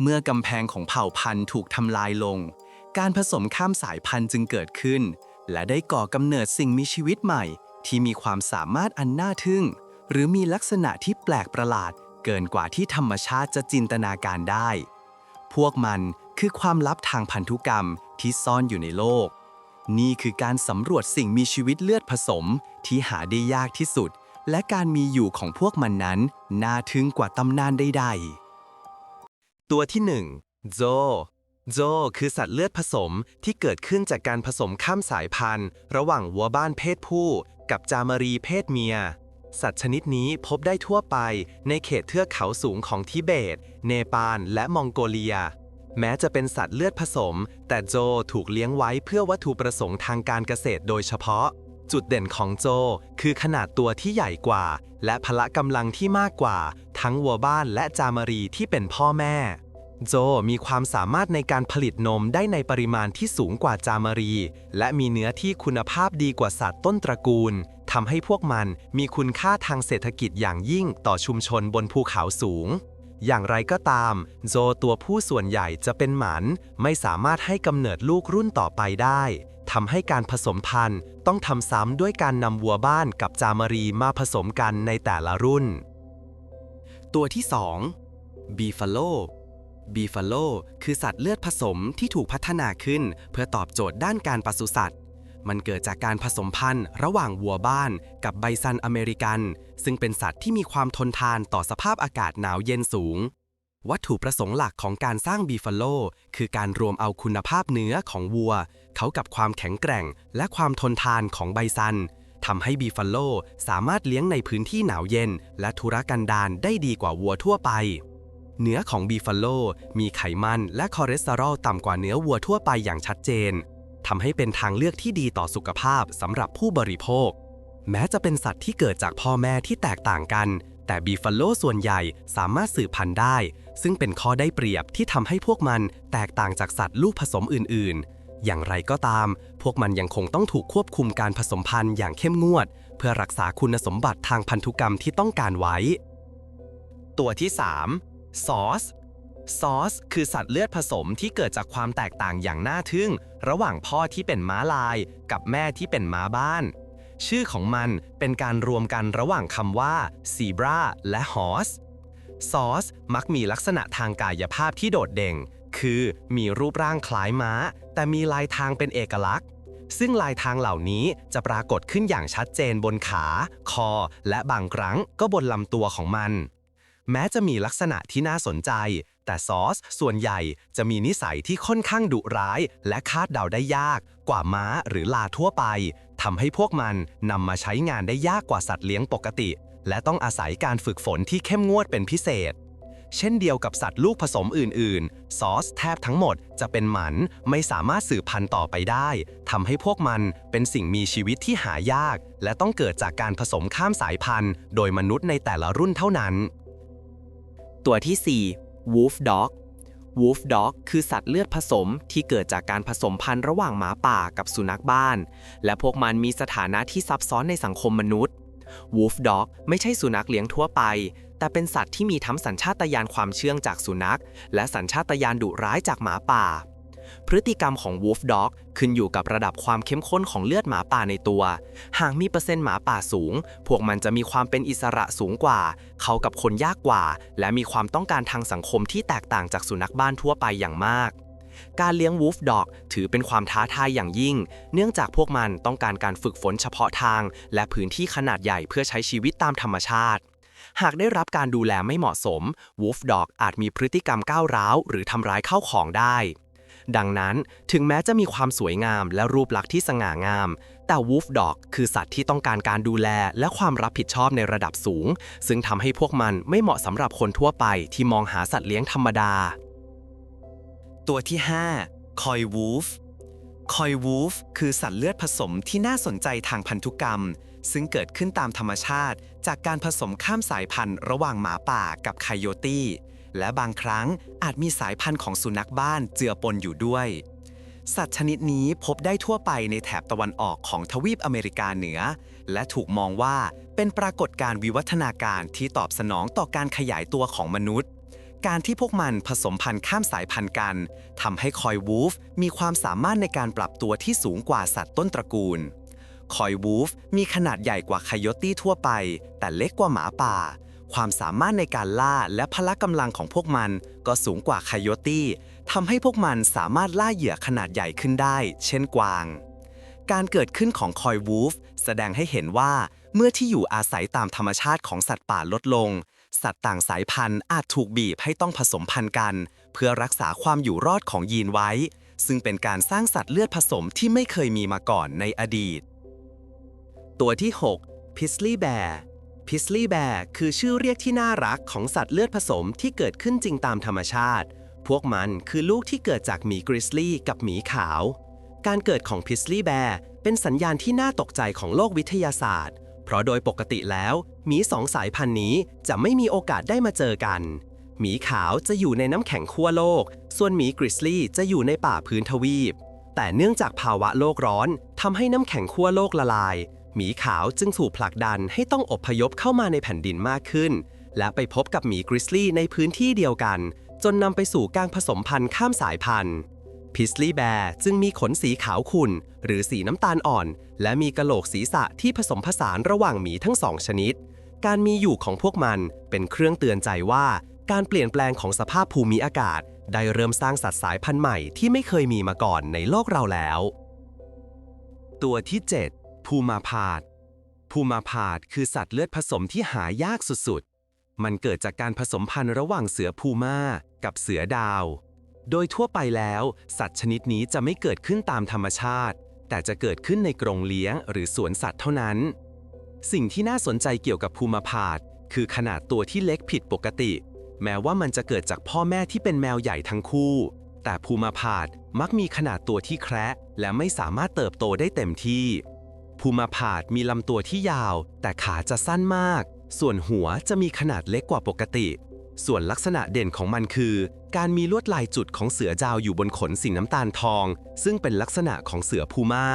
เมื่อกำแพงของเผ่าพันธุ์ถูกทำลายลง การผสมข้ามสายพันธุ์จึงเกิดขึ้น และได้ก่อกำเนิดสิ่งมีชีวิตใหม่ ที่มีความสามารถอันน่าทึ่ง หรือมีลักษณะที่แปลกประหลาด เกินกว่าที่ธรรมชาติจะจินตนาการได้ พวกมันคือความลับทางพันธุกรรมที่ซ่อนอยู่ในโลก นี่คือการสำรวจสิ่งมีชีวิตเลือดผสมที่หาได้ยากที่สุด และการมีอยู่ของพวกมันนั้นน่าทึ่งกว่าตำนานใดๆ ตัวที่ 1โจโจคือสัตว์เลือดผสมที่เกิดขึ้นจากการผสมข้ามสายพันธุ์ ระหว่างวัวบ้านเพศผู้ กับจามรีเพศเมีย สัตว์ชนิดนี้พบได้ทั่วไปในเขตเทือกเขาสูงของทิเบต เนปาล และมองโกเลีย แม้จะเป็นสัตว์เลือดผสม แต่โจถูกเลี้ยงไว้เพื่อวัตถุประสงค์ทางการเกษตรโดยเฉพาะ จุดเด่นของโจคือขนาดตัวที่ใหญ่กว่า และพละกำลังที่มากกว่า ทั้งวัวบ้านและจามรีที่เป็นพ่อแม่ โจมีความสามารถในการผลิตนมได้ในปริมาณที่สูงกว่าจามรี และมีเนื้อที่คุณภาพดีกว่าสัตว์ต้นตระกูลทำให้พวกมันมีคุณค่าทางเศรษฐกิจอย่างยิ่งต่อชุมชนบนภูเขาสูง อย่างไรก็ตาม โจตัวผู้ส่วนใหญ่จะเป็นหมัน ไม่สามารถให้กำเนิดลูกรุ่นต่อไปได้ทำให้การผสมพันธุ์ต้องทำซ้ำด้วยการนำวัวบ้านกับจามรีมาผสมกันในแต่ละรุ่น ตัวที่2บีฟาโล บีฟาโลคือสัตว์เลือดผสมที่ถูกพัฒนาขึ้น เพื่อตอบโจทย์ด้านการปศุสัตว์มันเกิดจากการผสมพันธุ์ระหว่างวัวบ้านกับไบซันอเมริกัน ซึ่งเป็นสัตว์ที่มีความทนทานต่อสภาพอากาศหนาวเย็นสูง วัตถุประสงค์หลักของการสร้างบีฟาโลคือการรวมเอาคุณภาพเนื้อของวัว เขากับความแข็งแกร่ง และความทนทานของไบซันทำให้บีฟาโลสามารถเลี้ยงในพื้นที่หนาวเย็น และทุรกันดารได้ดีกว่าวัวทั่วไป เนื้อของบีฟาโลมีไขมันและคอเลสเตอรอลต่ำกว่าเนื้อวัวทั่วไปอย่างชัดเจนทำให้เป็นทางเลือกที่ดีต่อสุขภาพสำหรับผู้บริโภค แม้จะเป็นสัตว์ที่เกิดจากพ่อแม่ที่แตกต่างกัน แต่บีฟาโลส่วนใหญ่สามารถสืบพันธุ์ได้ ซึ่งเป็นข้อได้เปรียบที่ทำให้พวกมันแตกต่างจากสัตว์ลูกผสมอื่น ๆ อย่างไรก็ตาม พวกมันยังคงต้องถูกควบคุมการผสมพันธุ์อย่างเข้มงวด เพื่อรักษาคุณสมบัติทางพันธุกรรมที่ต้องการไว้ ตัวที่ 3 ซอสซอสคือสัตว์เลือดผสมที่เกิดจากความแตกต่างอย่างน่าทึ่ง ระหว่างพ่อที่เป็นม้าลาย กับแม่ที่เป็นม้าบ้าน ชื่อของมันเป็นการรวมกันระหว่างคำว่า zebra และ horse ซอสมักมีลักษณะทางกายภาพที่โดดเด่น คือมีรูปร่างคล้ายม้า แต่มีลายทางเป็นเอกลักษณ์ ซึ่งลายทางเหล่านี้จะปรากฏขึ้นอย่างชัดเจนบนขา คอ และบางครั้งก็บนลำตัวของมัน แม้จะมีลักษณะที่น่าสนใจ แต่ซอสส่วนใหญ่จะมีนิสัยที่ค่อนข้างดุร้าย และคาดเดาได้ยาก กว่าม้าหรือลาทั่วไปทำให้พวกมันนำมาใช้งานได้ยากกว่าสัตว์เลี้ยงปกติ และต้องอาศัยการฝึกฝนที่เข้มงวดเป็นพิเศษ เช่นเดียวกับสัตว์ลูกผสมอื่น ๆ ซอสแทบทั้งหมดจะเป็นหมันไม่สามารถสืบพันธุ์ต่อไปได้ทำให้พวกมันเป็นสิ่งมีชีวิตที่หายาก และต้องเกิดจากการผสมข้ามสายพันธุ์ โดยมนุษย์ในแต่ละรุ่นเท่านั้น ตัวที่ 4 Wolf Dog Wolf Dog คือสัตว์เลือดผสมที่เกิดจากการผสมพันธุ์ระหว่างหมาป่ากับสุนัขบ้าน และพวกมันมีสถานะที่ซับซ้อนในสังคมมนุษย์ Wolf Dog ไม่ใช่สุนัขเลี้ยงทั่วไป แต่เป็นสัตว์ที่มีทั้งสัญชาตญาณความเชื่องจากสุนัข และสัญชาตญาณดุร้ายจากหมาป่า พฤติกรรมของ Wolf Dog ขึ้นอยู่กับระดับความเข้มข้นของเลือดหมาป่าในตัว หากมีเปอร์เซ็นต์หมาป่าสูง พวกมันจะมีความเป็นอิสระสูงกว่า เข้ากับคนยากกว่า และมีความต้องการทางสังคมที่แตกต่างจากสุนัขบ้านทั่วไปอย่างมากการเลี้ยง Wolf Dog ถือเป็นความท้าทายอย่างยิ่ง เนื่องจากพวกมันต้องการการฝึกฝนเฉพาะทาง และพื้นที่ขนาดใหญ่เพื่อใช้ชีวิตตามธรรมชาติ หากได้รับการดูแลไม่เหมาะสม Wolf Dog อาจมีพฤติกรรมก้าวร้าว หรือทำร้ายเข้าของได้ ดังนั้นถึงแม้จะมีความสวยงามและรูปลักษณ์ที่สง่างาม แต่ Wolf Dog คือสัตว์ที่ต้องการการดูแลและความรับผิดชอบในระดับสูง ซึ่งทำให้พวกมันไม่เหมาะสำหรับคนทั่วไปที่มองหาสัตว์เลี้ยงธรรมดา ตัวที่ 5 คอยวูฟคอยวูฟคือสัตว์เลือดผสมที่น่าสนใจทางพันธุกรรม ซึ่งเกิดขึ้นตามธรรมชาติ จากการผสมข้ามสายพันธุ์ระหว่างหมาป่ากับไคโยตี้ และบางครั้งอาจมีสายพันธุ์ของสุนัขบ้านเจือปนอยู่ด้วย สัตว์ชนิดนี้พบได้ทั่วไปในแถบตะวันออกของทวีปอเมริกาเหนือ และถูกมองว่าเป็นปรากฏการณ์วิวัฒนาการที่ตอบสนองต่อการขยายตัวของมนุษย์ การที่พวกมันผสมพันธุ์ข้ามสายพันธุ์กันทำให้คอยวูฟมีความสามารถในการปรับตัวที่สูงกว่าสัตว์ต้นตระกูลคอยวูฟมีขนาดใหญ่กว่าคายตี้ทั่วไป แต่เล็กกว่าหมาป่า ความสามารถในการล่าและพละกำลังของพวกมันก็สูงกว่าไคายตี้ทำให้พวกมันสามารถล่าเหยื่อขนาดใหญ่ขึ้นได้ เช่นกวาง การเกิดขึ้นของคอยวูฟแสดงให้เห็นว่า เมื่อที่อยู่อาศัยตามธรรมชาติของสัตว์ป่าลดลง สัตว์ต่างสายพันธุ์อาจถูกบีบให้ต้องผสมพันธุ์กัน เพื่อรักษาความอยู่รอดของยีนไว้ ซึ่งเป็นการสร้างสัตว์เลือดผสมที่ไม่เคยมีมาก่อนในอดีต ตัวที่ 6 Pisley Bear Pisley Bear คือชื่อเรียกที่น่ารักของสัตว์เลือดผสมที่เกิดขึ้นจริงตามธรรมชาติ พวกมันคือลูกที่เกิดจากหมีกริซลี่กับหมีขาว การเกิดของ Pisley Bear เป็นสัญญาณที่น่าตกใจของโลกวิทยาศาสตร์ เพราะโดยปกติแล้ว หมีสองสายพันธุ์นี้จะไม่มีโอกาสได้มาเจอกัน หมีขาวจะอยู่ในน้ำแข็งขั้วโลก ส่วนหมีกริซลี่จะอยู่ในป่าพื้นทวีป แต่เนื่องจากภาวะโลกร้อนทำให้น้ำแข็งขั้วโลกละลาย หมีขาวจึงถูกผลักดันให้ต้องอบพยพเข้ามาในแผ่นดินมากขึ้น และไปพบกับหมีกริซลี่ในพื้นที่เดียวกัน จนนำไปสู่การผสมพันธุ์ข้ามสายพันธุ์พิสลีแบร์จึงมีขนสีขาวขุ่นหรือสีน้ำตาลอ่อน และมีกะโหลกศีรษะที่ผสมผสานระหว่างหมีทั้งสองชนิด การมีอยู่ของพวกมันเป็นเครื่องเตือนใจว่า การเปลี่ยนแปลงของสภาพภูมิอากาศ ได้เริ่มสร้างสัตว์สายพันธุ์ใหม่ที่ไม่เคยมีมาก่อนในโลกเราแล้ว ตัวที่ 7 ภูมาพาดภูมาพาดคือสัตว์เลือดผสมที่หายากสุดๆ มันเกิดจากการผสมพันธุ์ระหว่างเสือพูมากับเสือดาว โดยทั่วไปแล้ว สัตว์ชนิดนี้จะไม่เกิดขึ้นตามธรรมชาติ แต่จะเกิดขึ้นในกรงเลี้ยงหรือสวนสัตว์เท่านั้น สิ่งที่น่าสนใจเกี่ยวกับภูมาพาดคือขนาดตัวที่เล็กผิดปกติ แม้ว่ามันจะเกิดจากพ่อแม่ที่เป็นแมวใหญ่ทั้งคู่ แต่ภูมาพาดมักมีขนาดตัวที่แคระและไม่สามารถเติบโตได้เต็มที่ ภูมาพาดมีลำตัวที่ยาว แต่ขาจะสั้นมาก ส่วนหัวจะมีขนาดเล็กกว่าปกติ ส่วนลักษณะเด่นของมันคือ การมีลวดลายจุดของเสือจาวอยู่บนขนสีน้ำตาลทอง ซึ่งเป็นลักษณะของเสือพูม่า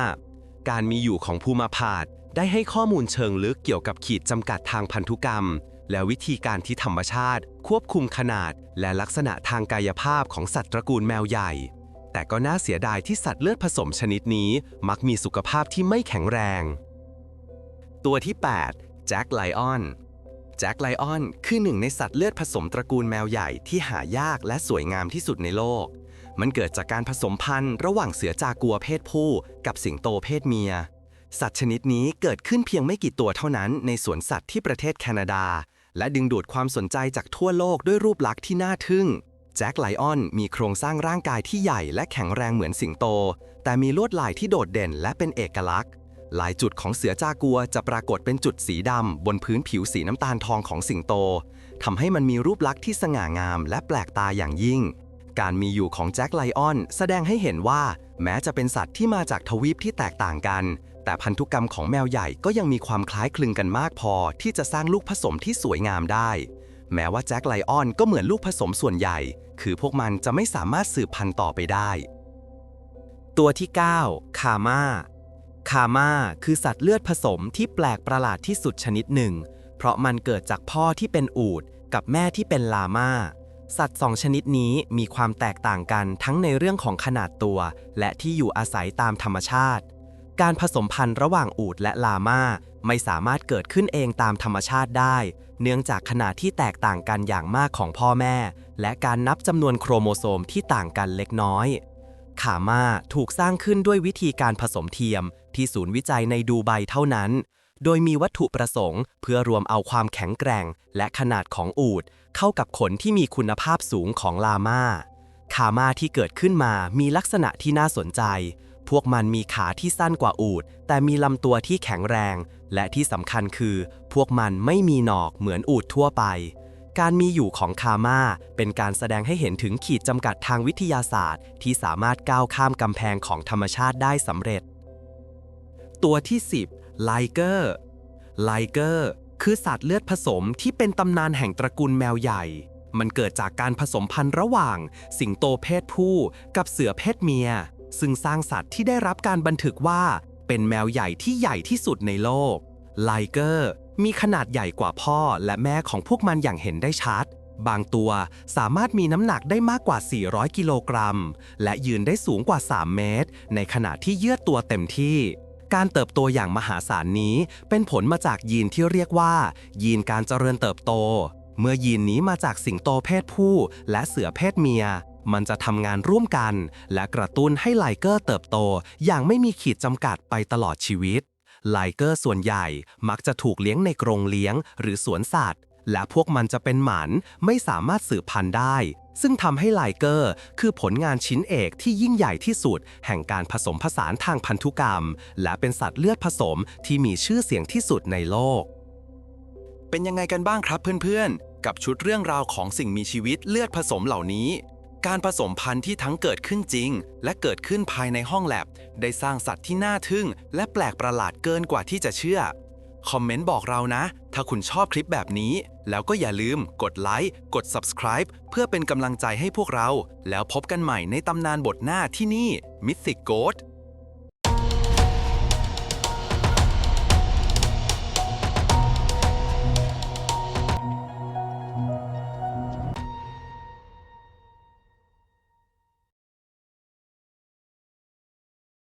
การมีอยู่ของภูมาพาดได้ให้ข้อมูลเชิงลึกเกี่ยวกับขีดจำกัดทางพันธุกรรม และวิธีการที่ธรรมชาติ ควบคุมขนาด และลักษณะทางกายภาพของสัตว์ตระกูลแมวใหญ่ แต่ก็น่าเสียดายที่สัตว์เลือดผสมชนิดนี้ มักมีสุขภาพที่ไม่แข็งแรง ตัวที่ 8 แจ็คไลออน แจ็คไลออนคือหนึ่งในสัตว์เลือดผสมตระกูลแมวใหญ่ที่หายากและสวยงามที่สุดในโลก มันเกิดจากการผสมพันธุ์ระหว่างเสือจากัวเพศผู้ กับสิงโตเพศเมีย สัตว์ชนิดนี้เกิดขึ้นเพียงไม่กี่ตัวเท่านั้นในสวนสัตว์ที่ประเทศแคนาดา และดึงดูดความสนใจจากทั่วโลกด้วยรูปลักษณ์ที่น่าทึ่ง แจ็คไลออนมีโครงสร้างร่างกายที่ใหญ่และแข็งแรงเหมือนสิงโต แต่มีลวดลายที่โดดเด่นและเป็นเอกลักษณ์ลายจุดของเสือจากัวจะปรากฏเป็นจุดสีดำบนพื้นผิวสีน้ำตาลทองของสิงโตทำให้มันมีรูปลักษณ์ที่สง่างามและแปลกตาอย่างยิ่ง การมีอยู่ของแจ็คไลออนแสดงให้เห็นว่า แม้จะเป็นสัตว์ที่มาจากทวีปที่แตกต่างกัน แต่พันธุกรรมของแมวใหญ่ก็ยังมีความคล้ายคลึงกันมากพอที่จะสร้างลูกผสมที่สวยงามได้ แม้ว่าแจ็คไลออนก็เหมือนลูกผสมส่วนใหญ่ คือพวกมันจะไม่สามารถสืบพันธุ์ต่อไปได้ ตัวที่ 9 คาม่าคาม่าคือสัตว์เลือดผสมที่แปลกประหลาดที่สุดชนิดหนึ่ง เพราะมันเกิดจากพ่อที่เป็นอูฐกับแม่ที่เป็นลาม่า สัตว์สองชนิดนี้มีความแตกต่างกันทั้งในเรื่องของขนาดตัว และที่อยู่อาศัยตามธรรมชาติ การผสมพันธุ์ระหว่างอูฐและลาม่าไม่สามารถเกิดขึ้นเองตามธรรมชาติได้ เนื่องจากขนาดที่แตกต่างกันอย่างมากของพ่อแม่ และการนับจำนวนโครโมโซมที่ต่างกันเล็กน้อยขาม่าถูกสร้างขึ้นด้วยวิธีการผสมเทียม ที่ศูนย์วิจัยในดูไบเท่านั้น โดยมีวัตถุประสงค์ เพื่อรวมเอาความแข็งแกร่ง และขนาดของอูฐเข้ากับขนที่มีคุณภาพสูงของลาม่าขาม่าที่เกิดขึ้นมามีลักษณะที่น่าสนใจ พวกมันมีขาที่สั้นกว่าอูฐแต่มีลำตัวที่แข็งแรง และที่สำคัญคือ พวกมันไม่มีหนอกเหมือนอูฐทั่วไป การมีอยู่ของคาม่าเป็นการแสดงให้เห็นถึงขีดจำกัดทางวิทยาศาสตร์ ที่สามารถก้าวข้ามกำแพงของธรรมชาติได้สำเร็จ ตัวที่ 10ไลเกอร์ไลเกอร์คือสัตว์เลือดผสมที่เป็นตำนานแห่งตระกูลแมวใหญ่ มันเกิดจากการผสมพันธุ์ระหว่าง สิงโตเพศผู้กับเสือเพศเมีย ซึ่งสร้างสัตว์ที่ได้รับการบันทึกว่า เป็นแมวใหญ่ที่ใหญ่ที่สุดในโลก ไลเกอร์ มีขนาดใหญ่กว่าพ่อและแม่ของพวกมันอย่างเห็นได้ชัด บางตัวสามารถมีน้ำหนักได้มากกว่า 400 กิโลกรัม และยืนได้สูงกว่า 3 เมตร ในขณะที่เยืดตัวเต็มที่การเติบโตอย่างมหาศาลนี้เป็นผลมาจากยีนที่เรียกว่า ยีนการเจริญเติบโต เมื่อยีนนี้มาจากสิงโตเพศผู้และเสือเพศเมีย มันจะทำงานร่วมกัน และกระตุ้นให้ไลเกอร์เติบโต อย่างไม่มีขีดจำกัดไปตลอดชีวิต ไลเกอร์ส่วนใหญ่มักจะถูกเลี้ยงในกรงเลี้ยง หรือสวนสัตว์ และพวกมันจะเป็นหมันไม่สามารถสืบพันธุ์ได้ ซึ่งทำให้ไลเกอร์ คือผลงานชิ้นเอกที่ยิ่งใหญ่ที่สุด แห่งการผสมผสานทางพันธุกรรม และเป็นสัตว์เลือดผสมที่มีชื่อเสียงที่สุดในโลก เป็นยังไงกันบ้างครับเพื่อนๆ กับชุดเรื่องราวของสิ่งมีชีวิตเลือดผสมเหล่านี้ การผสมพันธุ์ที่ทั้งเกิดขึ้นจริง และเกิดขึ้นภายในห้องแลบ ได้สร้างสัตว์ที่น่าทึ่ง และแปลกประหลาดเกินกว่าที่จะเชื่อ คอมเมนต์บอกเรานะ ถ้าคุณชอบคลิปแบบนี้ แล้วก็อย่าลืมกดไลค์กด subscribe เพื่อเป็นกำลังใจให้พวกเรา แล้วพบกันใหม่ในตำนานบทหน้าที่นี่ Mythic Goat